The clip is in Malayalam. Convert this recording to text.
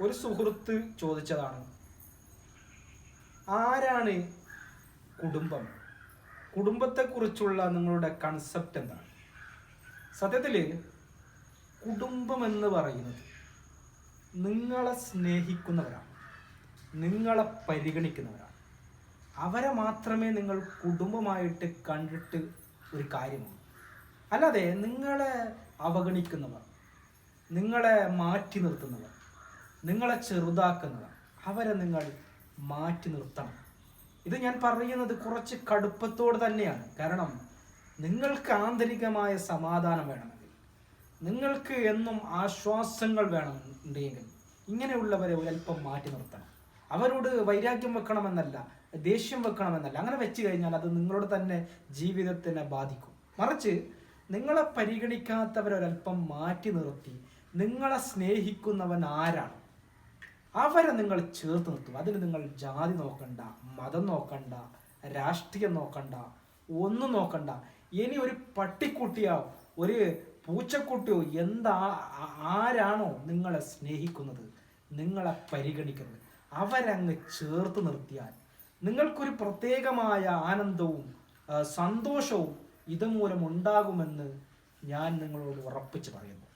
ഒരു സുഹൃത്ത് ചോദിച്ചതാണ്. ആരാണ് കുടുംബം? കുടുംബത്തെക്കുറിച്ചുള്ള നിങ്ങളുടെ കൺസെപ്റ്റ് എന്താണ്? സത്യത്തിൽ കുടുംബം എന്ന് പറയുന്നത് നിങ്ങളെ സ്നേഹിക്കുന്നവരാണ്. നിങ്ങളെ പരിഗണിക്കുന്നവരാണ്. അവരെ മാത്രമേ നിങ്ങൾ കുടുംബമായിട്ട് കണ്ടിട്ട് ഒരു കാര്യമുള്ളൂ. അല്ലാതെ നിങ്ങളെ അവഗണിക്കുന്നവർ നിങ്ങളെ മാറ്റി നിർത്തുന്നവർ നിങ്ങളെ ചെറുതാക്കുന്നതാണ് അവരെ നിങ്ങൾ മാറ്റി നിർത്തണം. ഇത് ഞാൻ പറയുന്നത് കുറച്ച് കടുപ്പത്തോട് തന്നെയാണ്. കാരണം നിങ്ങൾക്ക് ആന്തരികമായ സമാധാനം വേണമെങ്കിൽ നിങ്ങൾക്ക് എന്നും ആശ്വാസങ്ങൾ വേണമെന്നുണ്ടെങ്കിൽ ഇങ്ങനെയുള്ളവരെ ഒരല്പം മാറ്റി നിർത്തണം. അവരോട് വൈരാഗ്യം വെക്കണമെന്നല്ല ദേഷ്യം വെക്കണമെന്നല്ല അങ്ങനെ വെച്ച് കഴിഞ്ഞാൽ അത് നിങ്ങളോട് തന്നെ ജീവിതത്തിനെ ബാധിക്കും. മറിച്ച് നിങ്ങളെ പരിഗണിക്കാത്തവരൊരൽപ്പം മാറ്റി നിർത്തി നിങ്ങളെ സ്നേഹിക്കുന്നവൻ ആരാണ്? അവരെ നിങ്ങൾ ചേർത്ത് നിർത്തും. അതിന് നിങ്ങൾ ജാതി നോക്കണ്ട മതം നോക്കണ്ട രാഷ്ട്രീയം നോക്കണ്ട ഒന്നും നോക്കണ്ട. ഇനി ഒരു പട്ടിക്കുട്ടിയോ ഒരു പൂച്ചക്കുട്ടിയോ എന്താ ആരാണോ നിങ്ങളെ സ്നേഹിക്കുന്നത് നിങ്ങളെ പരിഗണിക്കുന്നത് അവരങ്ങ് ചേർത്ത് നിർത്തിയാൽ നിങ്ങൾക്കൊരു പ്രത്യേകമായ ആനന്ദവും സന്തോഷവും ഇതുമൂലം ഉണ്ടാകുമെന്ന് ഞാൻ നിങ്ങളോട് ഉറപ്പിച്ച് പറയുന്നു.